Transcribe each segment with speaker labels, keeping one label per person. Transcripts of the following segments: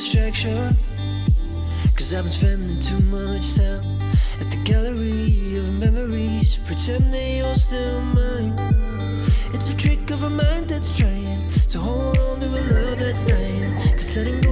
Speaker 1: distraction. Cause I've been spending too much time at the gallery of memories. Pretend they all still mine. It's a trick of a mind that's trying to hold on to a love that's dying. Cause letting go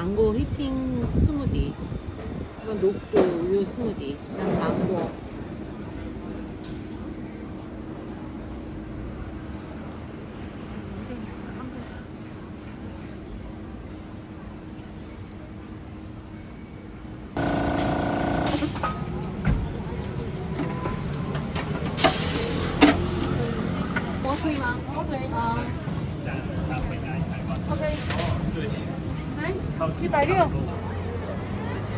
Speaker 2: 망고 휘핑 스무디. 이건 녹두 우유 스무디. 난 망고.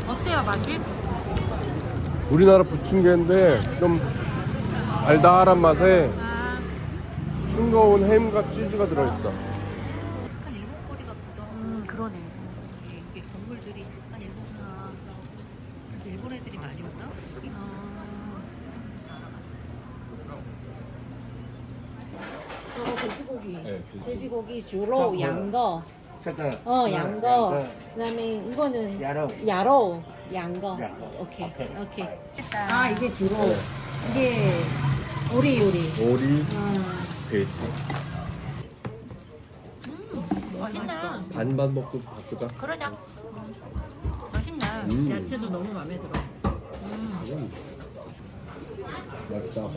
Speaker 3: 어때요 맛이?
Speaker 4: 우리나라 부침개인데 좀 달달한 맛에
Speaker 3: 아,
Speaker 4: 싱거운 햄과 치즈가 들어있어.
Speaker 2: 약간 일본 꼬리가 묻어.
Speaker 3: 음 그러네.
Speaker 2: 이게, 이게 동물들이 약간 일본. 아, 그래서 일본 애들이 많이 오나? 저거 돼지고기.
Speaker 4: 네,
Speaker 2: 돼지고기 주로 양 거. 어, 양거. 그다음에 이거는
Speaker 5: 야로.
Speaker 2: 야로. 양거.
Speaker 5: 양거.
Speaker 2: 오케이.
Speaker 5: 오케이.
Speaker 2: 오케이. 아, 이게 주로 이게 오리 요리.
Speaker 4: 오리,
Speaker 2: 어.
Speaker 4: 돼지.
Speaker 3: 맛있다.
Speaker 4: 반반 먹고 바꾸자.
Speaker 3: 그러자. 맛있네.
Speaker 4: 음,
Speaker 2: 야채도 너무 마음에 들어.
Speaker 4: 맛있다.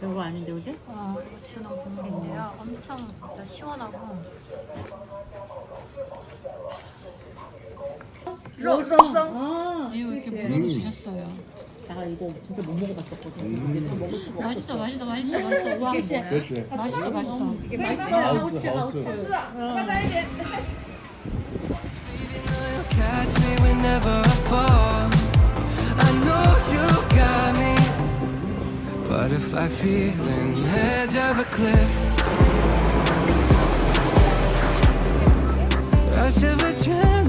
Speaker 2: 별거 아닌데, 그지?
Speaker 3: 어, 이거 주는 국물인데요. 엄청 진짜 시원하고.
Speaker 2: 아,
Speaker 3: 이거 이렇게
Speaker 4: 음.
Speaker 3: 무료로 주셨어요.
Speaker 2: 나 이거 진짜 못 먹어봤었거든. 그래서 먹을 수가
Speaker 3: 맛있어, 맛있어, 맛있어, 맛있어. 와,
Speaker 4: 셋이.
Speaker 3: 맛있어, 맛있어.
Speaker 2: 이게 맛있어.
Speaker 4: 하우스, 하우스.
Speaker 1: Catch me whenever I fall. I know you got me. Butterfly feeling, edge of a cliff. Rush of adrenaline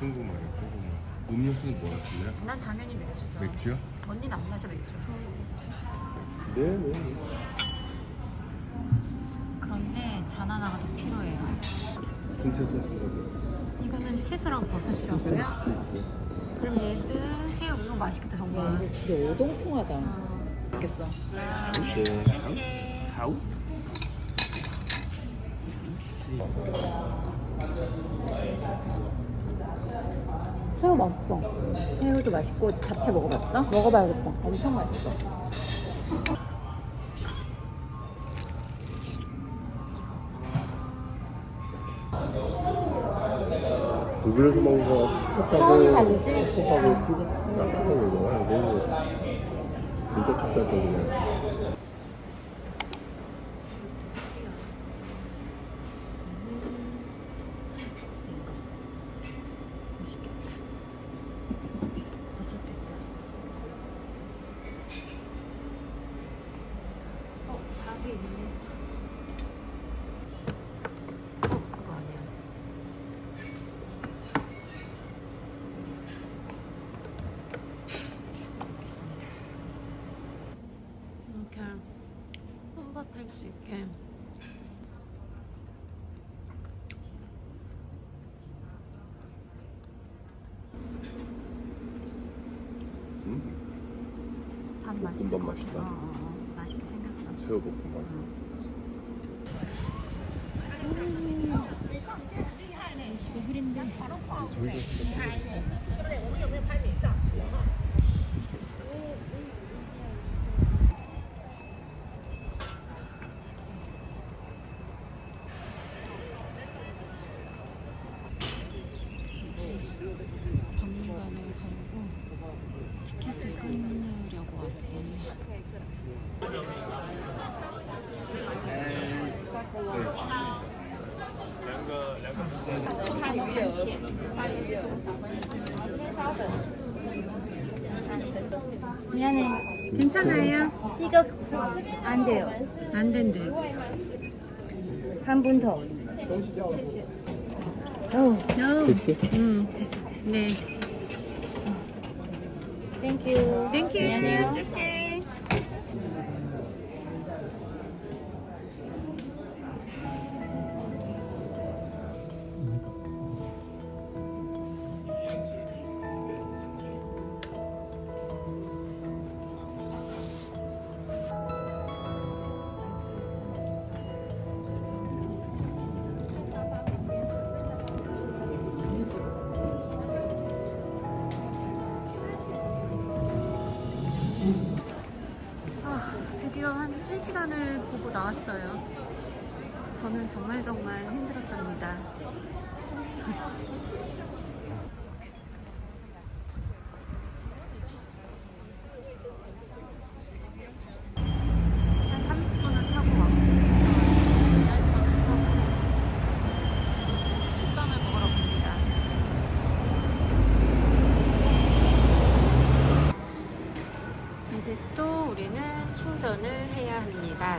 Speaker 4: 중국, 말이야, 중국 말. 음료수는 뭐 하실래요?
Speaker 3: 난 당연히 맥주죠.
Speaker 4: 맥주요?
Speaker 3: 언니는 안 마셔 맥주.
Speaker 4: 네, 네.
Speaker 3: 그런데 잔 하나가 더 필요해요.
Speaker 4: 무슨 채소 쓰려고?
Speaker 3: 이거는 채소랑 버섯이라고요? 그럼 얘도 새우 이거 맛있겠다 정말.
Speaker 2: 이거 진짜 오동통하다.
Speaker 3: 어,
Speaker 2: 맛있겠어.
Speaker 3: 시시.
Speaker 4: 하우?
Speaker 2: 새우 맛있어. 새우도 맛있고 잡채 먹어봤어? 먹어봐야겠다. 엄청 맛있어.
Speaker 4: 독일에서 먹은 거
Speaker 2: 차원이 다르지?
Speaker 4: 톡하고 톡하고 이거야 이거 진짜 탁달떡이네
Speaker 3: 맛있겠다. 버섯도 있다. 어, 밥이 있네. 어, 그거 아니야. 먹겠습니다. 이렇게 혼밥할 수 있게
Speaker 4: 음?
Speaker 3: 밥 맛있을
Speaker 4: 볶음밥
Speaker 3: 것 같아.
Speaker 4: 맛있다.
Speaker 3: 어, 어, 어. 맛있게 생겼어.
Speaker 4: 새우볶음밥
Speaker 3: 박물관을 가려고 티켓을 끊으려고 왔어요.
Speaker 5: 미안해.
Speaker 2: 괜찮아요.
Speaker 5: 이거 안 돼요.
Speaker 2: 안 된대.
Speaker 5: 한 분 더. 어,
Speaker 4: 됐어?
Speaker 2: 응. 됐어, 됐어. 네.
Speaker 5: 땡큐.
Speaker 2: 땡큐. 씨씨.
Speaker 3: 아, 3시간을 보고 나왔어요. 저는 정말 정말 힘들었답니다. 한 30분을 타고 왔어요. 지하철을 타고 식빵을 먹으러 갑니다. 이제 또 우리는 충전을 해야 합니다.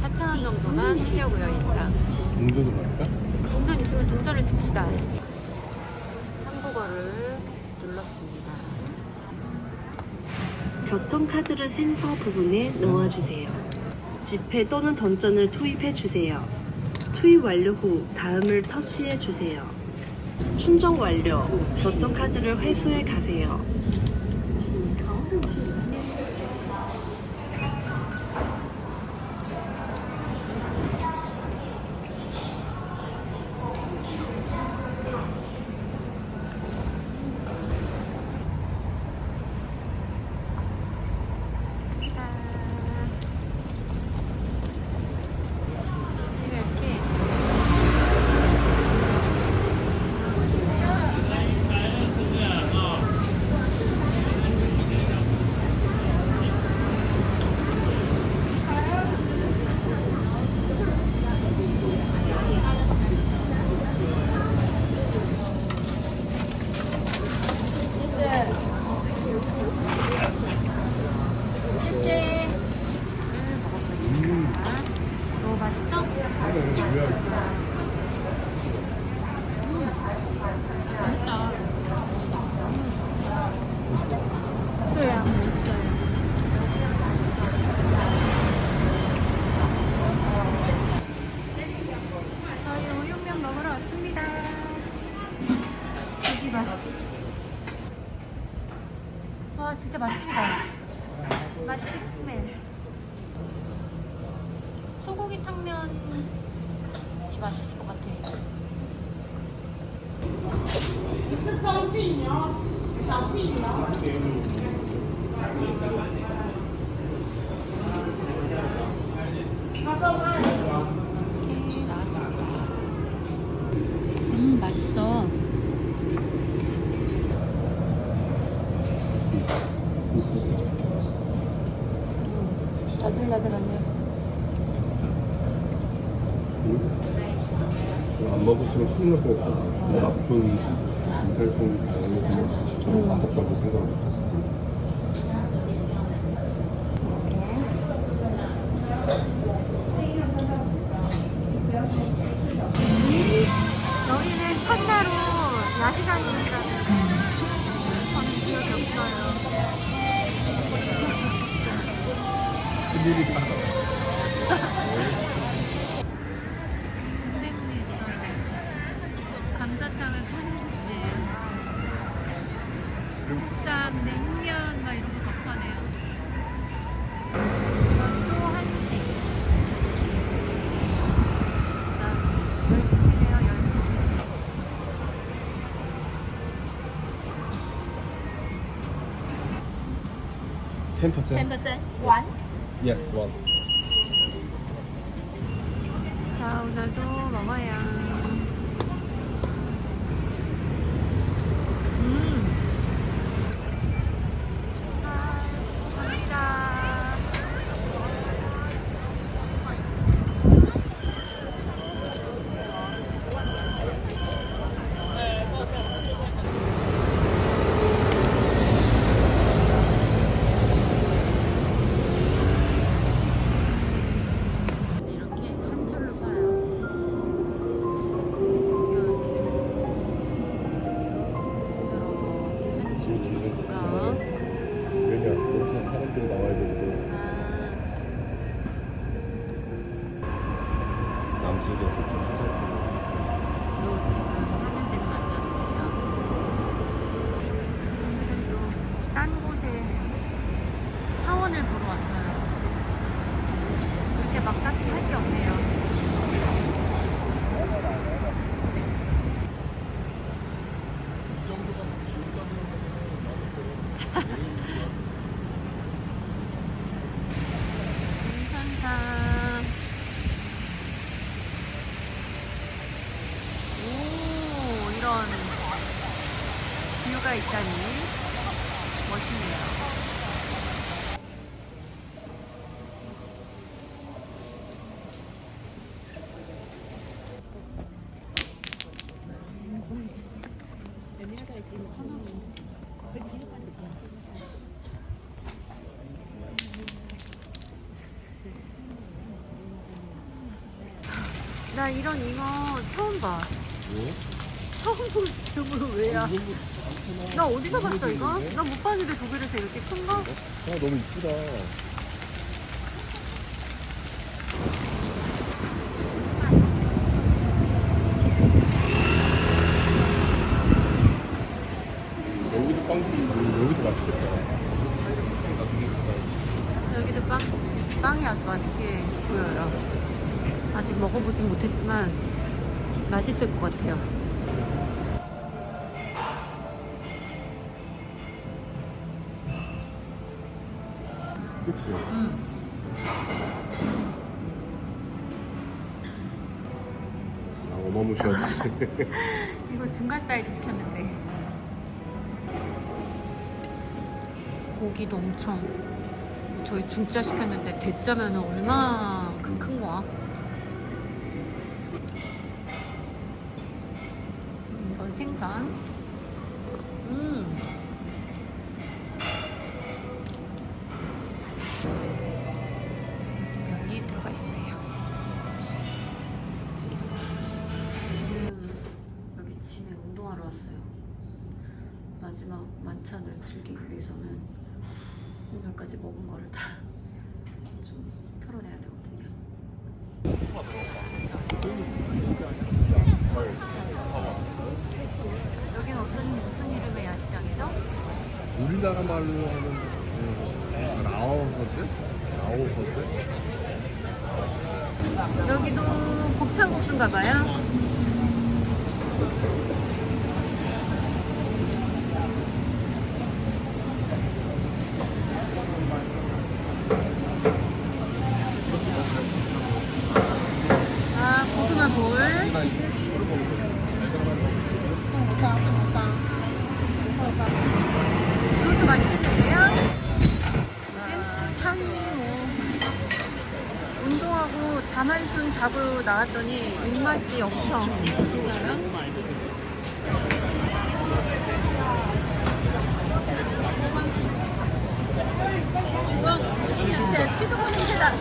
Speaker 3: 한 4,000원 정도만 쓰려고요, 일단.
Speaker 4: 동전으로 할까?
Speaker 3: 동전 있으면 동전을 씁시다. 한국어를 눌렀습니다.
Speaker 6: 교통카드를 센서 부분에 넣어주세요. 지폐 또는 던전을 투입해 주세요. 투입 완료 후 다음을 터치해 주세요. 충전 완료. 교통카드를 회수해 가세요.
Speaker 3: Yeah. 진짜 맛집이다. 맛집 스멜. 소고기 탕면이 맛있을 것 같아. 네, 나왔습니다. 음, 맛있어. 나들나들하네.
Speaker 4: 안 것 같고 나쁜 인살성 당해서 저는 맛없다고 생각을 못했어요. Ten percent.
Speaker 3: 10% 원?
Speaker 4: Yes, one.
Speaker 3: 자, 오늘도 먹어요. 서.
Speaker 4: 왜냐? 이렇게 사람들이 나와야 되거든.
Speaker 3: 아,
Speaker 4: 좀 해서.
Speaker 3: 요 지금 하늘색은 안 짜도 돼요. 오늘은 또 딴 곳에 사원을 보러 왔어요. 이렇게 막 딱히 할 게 없네요. 괜찮다. 오, 이런 뷰가 있다니 멋있네요. 나 이런 잉어 처음 봐. 질문은 왜야? 나 어디서 봤어 이거? 나못 봤는데 독일에서 이렇게 큰 거?
Speaker 4: 아, 너무 이쁘다. 여기도 빵집, 여기도 맛있겠다. 나중에 진짜.
Speaker 3: 여기도 빵집. 빵이 아주 맛있게 보여요. 아직 먹어보진 못했지만 맛있을 것 같아요.
Speaker 4: 그치?
Speaker 3: 음.
Speaker 4: 아, 어마무시하지.
Speaker 3: 이거 중간 사이즈 시켰는데 고기도 엄청 저희 중짜 시켰는데 대짜면 얼마나 큰, 큰 거야? 음, 이건 생선 음.
Speaker 4: 우리 우리나라 말로 하면 그 라오거즈? 라오거즈?
Speaker 3: 여기도 곱창국수인가 봐요. 자, 고구마 볼. 이것도 맛있겠는데요? 아, 향이 뭐 운동하고 잠 한숨 나왔더니 입맛이 좋아요. 이거 무슨 냄새? 치즈볼 냄새다.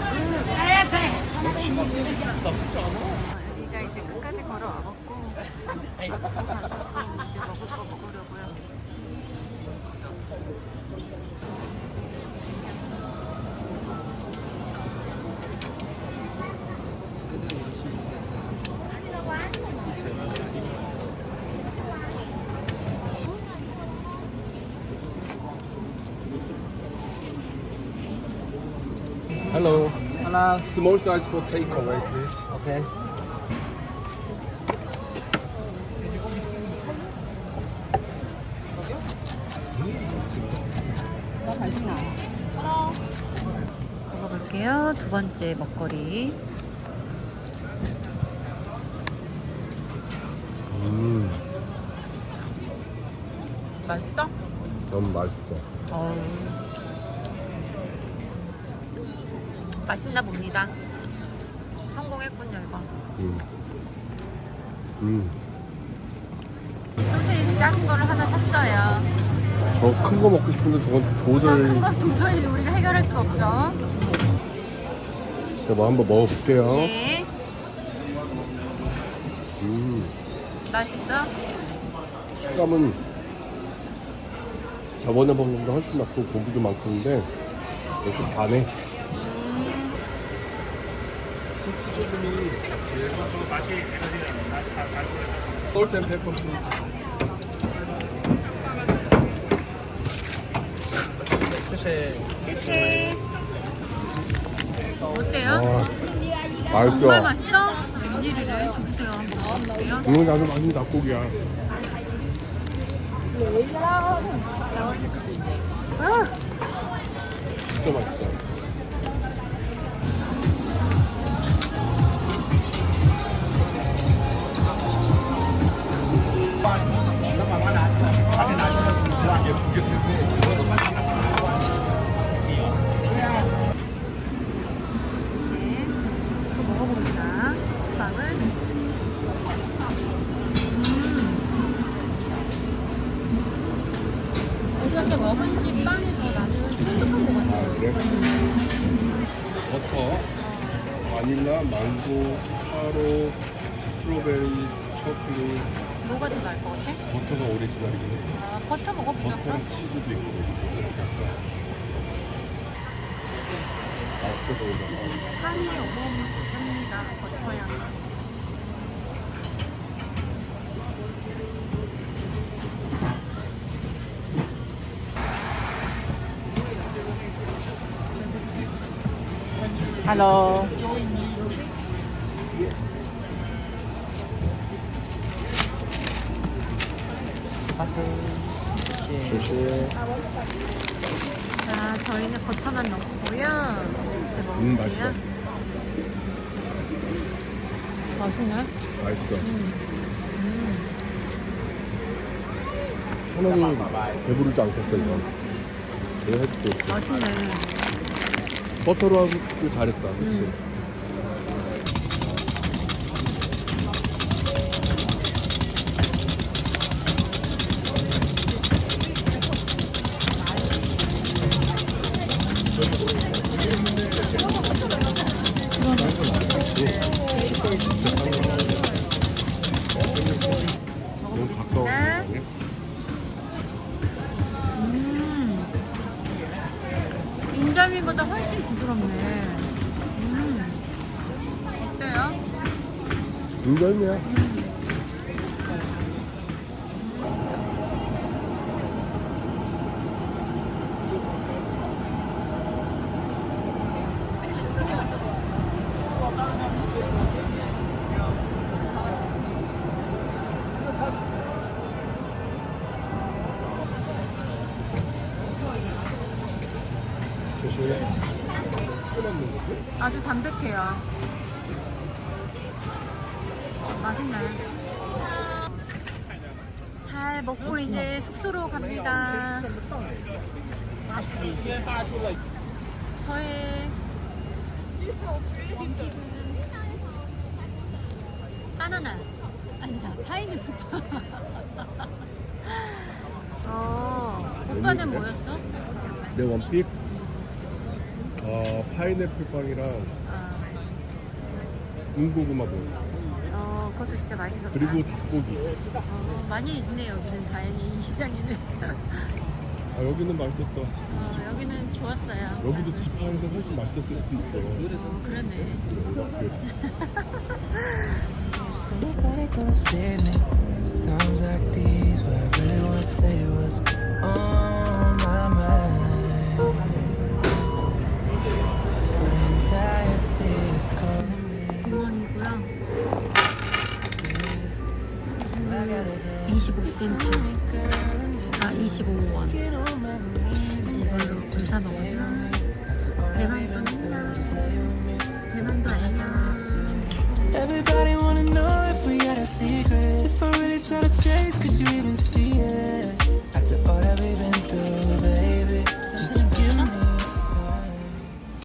Speaker 3: 여기가 이제 끝까지 걸어와봤고 이제 먹을 거 먹으려고요.
Speaker 4: Hello. Hello. Small size for takeaway, please. Okay.
Speaker 3: 먹어볼게요. 두 번째 먹거리.
Speaker 4: 음,
Speaker 3: 맛있어?
Speaker 4: 너무 맛있어.
Speaker 3: 어우. 맛있나 봅니다. 성공했군요, 이거.
Speaker 4: 음. 음.
Speaker 3: 소세지 작은 거를 하나 샀어요.
Speaker 4: 저 큰 거 먹고 싶은데 저건
Speaker 3: 저
Speaker 4: 도저히
Speaker 3: 큰건 도저히 우리가 해결할 수가 없죠.
Speaker 4: 제가 뭐 한번 먹어볼게요.
Speaker 3: 네.
Speaker 4: 음,
Speaker 3: 맛있어?
Speaker 4: 식감은 저번에 먹은 것보다 훨씬 낫고 고기도 많던데 역시 다네. Salt and pepper please.
Speaker 3: 씨씨. 어때요?
Speaker 4: 아,
Speaker 3: 정말
Speaker 4: 맛있어.
Speaker 3: 맛있어? 웬일이래? 주세요. 한번 먹어볼게요.
Speaker 4: 이건 나도 맛있는 닭고기야. 진짜 맛있어. 바닐라, 망고, 타로, 스트로베리, 초콜릿,
Speaker 3: 뭐가 더 나을 것 같아?
Speaker 4: 버터가 오리지널이긴 해.
Speaker 3: 아, 버터 먹어보자.
Speaker 4: 버터랑 치즈도 있고 약간 맛있게 보인다.
Speaker 3: 향이 어마무시합니다. 버터 향.
Speaker 2: Hello.
Speaker 4: 음, 맛있어.
Speaker 3: 맛있네.
Speaker 4: 맛있어. 하나도 배부르지 않겠어, 이건. 내가 해줄게.
Speaker 3: 맛있네.
Speaker 4: 버터로 하고 잘했다, 그치? 너
Speaker 3: 인절미보다 훨씬 부드럽네. 음. 어때요?
Speaker 4: 인절미야.
Speaker 3: 잘 먹고 이제 숙소로 갑니다. 저의 원픽은 바나나 아니다 파인애플 어 오빠는 뭐였어?
Speaker 4: 내 원픽? 아, 파인애플 빵이랑
Speaker 3: 아,
Speaker 4: 군고구마 볼.
Speaker 3: 어 그것도 진짜 맛있었다.
Speaker 4: 그리고 닭고기.
Speaker 3: 어, 많이 있네 여기는 다행히 이 시장에는.
Speaker 4: 아, 여기는 맛있었어.
Speaker 3: 어, 여기는 좋았어요.
Speaker 4: 여기도
Speaker 3: 아주.
Speaker 4: 집 하는데 훨씬 맛있었을 수도 있어.
Speaker 3: 어, 그러네.
Speaker 1: Nobody gonna save me. It's times like these where I really wanna say what's on my mind. But anxiety is calling
Speaker 3: 25센트. 아, 25원.
Speaker 1: Get on my knees
Speaker 3: 이제 이걸로 물 사먹어요. 대만도 대만도 아니죠.
Speaker 1: Everybody wanna know if we got a secret. If I really try to chase, cause you